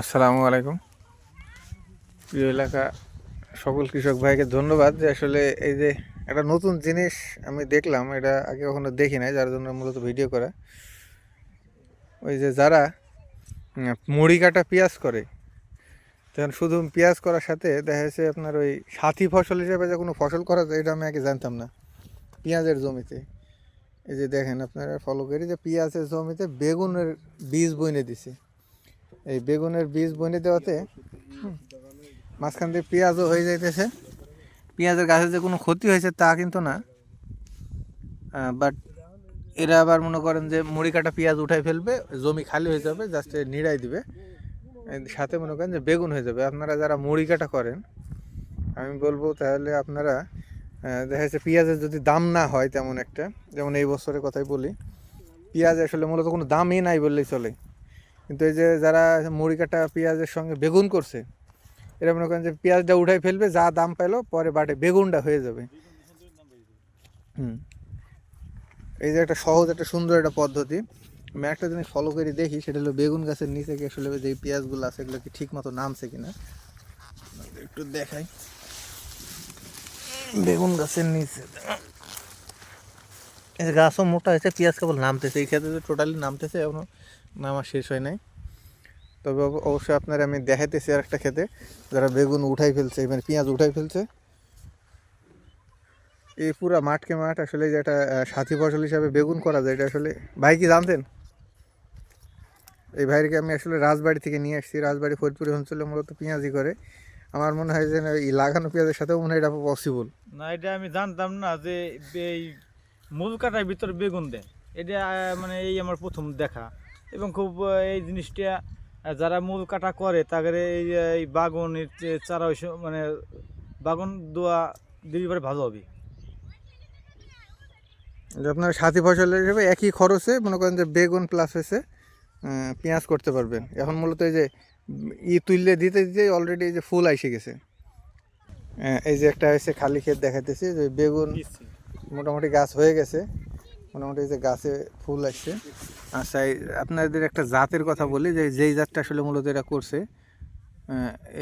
আসসালামু আলাইকুম। প্রিয় এলাকা সকল কৃষক ভাইকে ধন্যবাদ যে আসলে এই যে একটা নতুন জিনিস আমি দেখলাম, এটা আগে কখনো দেখি নাই, যার জন্য মূলত ভিডিও করা। ওই যে যারা মুড়ি কাটা পেঁয়াজ করে, তখন শুধু পেঁয়াজ করার সাথে দেখা যাচ্ছে আপনার ওই সাথী ফসল হিসেবে যে কোনো ফসল করা যায়, এটা আমি আগে জানতাম না। পেঁয়াজের জমিতে। এই যে দেখেন, আপনারা ফলো করি যে পেঁয়াজের জমিতে বেগুনের বীজ বইনে দিছে। এই বেগুনের বীজ বনে দেওয়াতে মাঝখান দিয়ে পেঁয়াজও হয়ে যাইতেছে। পেঁয়াজের গাছের যে কোনো ক্ষতি হয়েছে তা কিন্তু না। বাট এরা আবার মনে করেন যে মুড়ি কাটা পেঁয়াজ উঠাই ফেলবে, জমি খালি হয়ে যাবে জাস্ট নিড়াই দিবে। সাথে মনে করেন যে বেগুন হয়ে যাবে। আপনারা যারা মুড়ি কাটা করেন, আমি বলব তাহলে আপনারা দেখা যাচ্ছে পেঁয়াজের যদি দাম না হয় তেমন একটা, যেমন এই বছরের কথাই বলি, পেঁয়াজ আসলে মূলত কোনো দামই নাই বললেই চলে। কিন্তু এই যে যারা মুড়ি কাটা পেঁয়াজের সঙ্গে বেগুন করছে, এরা মনে করেন যে পেঁয়াজটা উঠাই ফেলবে, যা দাম পেল পরে বাটে বেগুনটা হয়ে যাবে। হুম। এই যে একটা সহজ, একটা সুন্দর একটা পদ্ধতি। আমি একটা জিনিস ফলো করে, দেখি, সেটা হলো বেগুন গাছের নিচে কি আসলে যে পেঁয়াজগুলো আছে, এগুলো কি ঠিক মতো নামছে কিনা। একটু দেখাই। বেগুন গাছের নিচে। এই গাছও মোটা হয়েছে, পেঁয়াজ কেবল নামতেছে, এই ক্ষেত্রে টোটালি নামতেছে এখনও নামা শেষ হয় নাই। তবে অবশ্যই আপনার আমি দেখাইতেছি আর একটা খেতে। যারা বেগুন উঠাই ফেলছে মানে পেঁয়াজ উঠাই ফেলছে। এই পুরা মাঠকে মাঠ আসলে যে একটা সাথী ফসল হিসাবে বেগুন করা যায়, এটা আসলে ভাই কি জানতেন? এই ভাইকে আমি আসলে রাজবাড়ি থেকে নিয়ে আসছি। রাজবাড়ি ফরিদপুর অঞ্চলে মূলত পেঁয়াজি করে। আমার মনে হয় যে এই লাগানো পেঁয়াজের সাথেও মনে হয় এটা পসিবল না, এটা আমি জানতাম না যে এই মূল কাটার ভিতরে বেগুন দেয়। এটা মানে এই আমার প্রথম দেখা। এবং খুব এই জিনিসটা যারা মূল কাটা করে তাদের এই এই বাগনের যে চারা ওই মানে বাগন দোয়া দিবি পরে ভালো হবে। আপনার সাথী ফসল হিসেবে একই খরচে মনে করেন যে বেগুন প্লাস হয়েছে পেঁয়াজ করতে পারবেন। এখন মূলত এই যে ই তুললে দিতে দিতে অলরেডি এই যে ফুল এসে গেছে। এই যে একটা হয়েছে খালি ক্ষেত দেখাইতেছি যে বেগুন মোটামুটি গাছ হয়ে গেছে। মোটামুটি এই যে গাছে ফুল আসছে। আচ্ছা এই আপনাদের একটা জাতের কথা বলি যে যেই জাতটা আসলে মূলত এটা করছে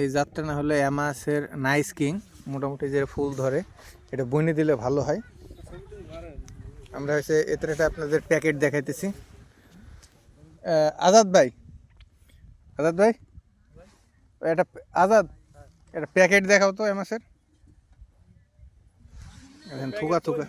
এই জাতটা না হলে অ্যামাসের নাইস কিং মোটামুটি যে ফুল ধরে এটা বনে দিলে ভালো হয়। আমরা হচ্ছে এতে একটা আপনাদের প্যাকেট দেখাইতেছি। আজাদ ভাই আজাদ ভাই এটা আজাদ এটা প্যাকেট দেখাও তো অ্যামাসের। থুকা থুকা।